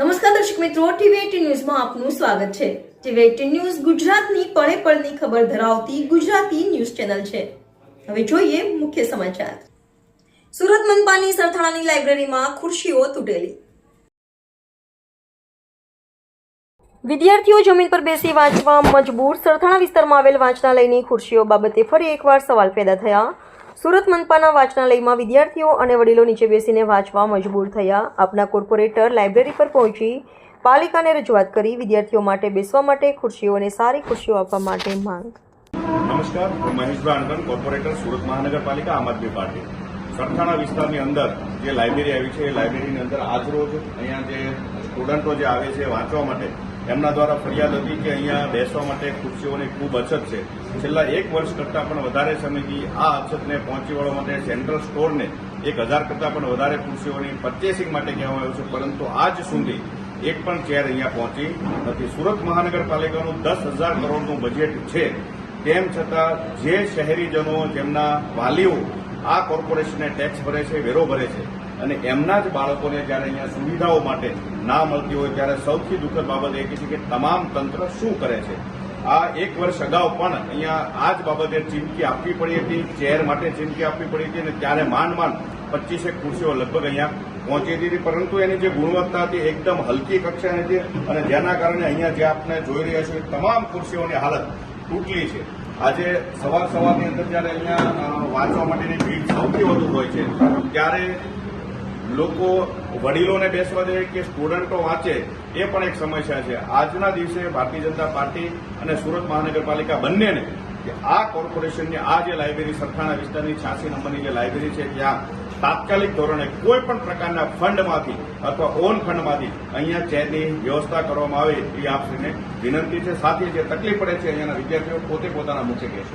નમસ્કાર દર્શક મિત્રો, ટીવી ન્યૂઝમાં આપનું સ્વાગત છે. ટીવી ન્યૂઝ ગુજરાતની પળે પળની ખબર ધરાવતી ગુજરાતી ન્યૂઝ ચેનલ છે. હવે જોઈએ મુખ્ય સમાચાર. સુરત મનપાની સરથાણાની લાઇબ્રેરીમાં ખુરશીઓ તૂટેલી. વિદ્યાર્થીઓ જમીન પર બેસી વાંચવા મજબૂર સરથાણા વિસ્તારમાં આવેલ વાંચનાલયની ખુરશીઓ બાબતે ફરી એકવાર સવાલ પેદા થયા. સુરત મનપાના વાંચનાલયમાં વિદ્યાર્થીઓ અને વડીલો નીચે બેસીને વાંચવા મજબૂર થયા. આપના કોર્પોરેટર લાઇબ્રેરી પર પહોંચી પાલિકાને રજૂઆત કરી વિદ્યાર્થીઓ માટે બેસવા માટે ખુરશીઓ અને સારી ખુરશીઓ આપવા માટે માંગ. નમસ્કાર, હું મહેશભાઈ અણગણ કોર્પોરેટર સુરત મહાનગરપાલિકા આમ આદમી પાર્ટી. સરથાણા વિસ્તારની અંદર જે લાઇબ્રેરી આવી છે, એ લાઇબ્રેરીની અંદર આજરોજ અહીંયા જે સ્ટુડન્ટો જે આવે છે વાંચવા માટે એમના દ્વારા ફરિયાદ હતી કે અહીંયા બેસવા માટે ખુરશીઓની ખૂબ અછત છે. છેલ્લા એક વર્ષ કરતાં પણ વધારે સમયથી આ અછતને પહોંચી વળવા માટે સેન્ટ્રલ સ્ટોરને એક હજાર કરતાં પણ વધારે ખુરશીઓની પરચેસિંગ માટે કહેવામાં આવ્યું છે. પરંતુ આજ સુધી એક પણ ચેર અહીંયા પહોંચી નથી. સુરત મહાનગરપાલિકાનું દસ હજાર કરોડનું બજેટ છે. તેમ છતાં જે શહેરીજનો, જેમના વાલીઓ આ કોર્પોરેશનને ટેક્સ ભરે છે, વેરો ભરે છે. અને એમના જ બાળકોને જ્યારે અહીંયા સુવિધાઓ માટે ના મળતી હોય, ત્યારે સૌથી દુઃખદ બાબત એ છે કે તમામ તંત્ર શું કરે છે? આ એક વર્ષ અગાઉ પણ અહીંયા આ જ બાબતે ચીમકી આપવી પડી હતી, ચેર માટે ચીમકી આપવી પડી હતી અને ત્યારે માંડ માંડ પચીસેક ખુરશીઓ લગભગ અહીંયા પહોંચી હતી પરંતુ એની જે ગુણવત્તા હતી એકદમ હલકી કક્ષાની હતી અને જેના કારણે અહીંયા જે આપણે જોઈ રહ્યા છીએ, તમામ ખુરશીઓની હાલત તૂટલી છે. આજે સવાર સવારની અંદર જ્યારે અહીંયા વાંચવા માટેની ભીડ સૌથી વધુ હોય છે, ત્યારે લોકો વડીલોને બેસવા દે કે સ્ટુડન્ટો વાંચે, એ પણ એક સમસ્યા છે. આજના દિવસે ભારતીય જનતા પાર્ટી અને સુરત મહાનગરપાલિકા બંનેને કે આ કોર્પોરેશનની આ જે લાઇબ્રેરી, સરથાણા વિસ્તારની છ્યાસી નંબરની જે લાઇબ્રેરી છે, ત્યાં તાત્કાલિક ધોરણે કોઈ પણ પ્રકારના ફંડમાંથી અથવા ઓન ફંડમાંથી અહીંયા ચેરની વ્યવસ્થા કરવામાં આવે એ આપશ્રીને વિનંતી છે. સાથે જે તકલીફ પડે છે અહીંયાના વિદ્યાર્થીઓ પોતે પોતાના મુખે કહેશે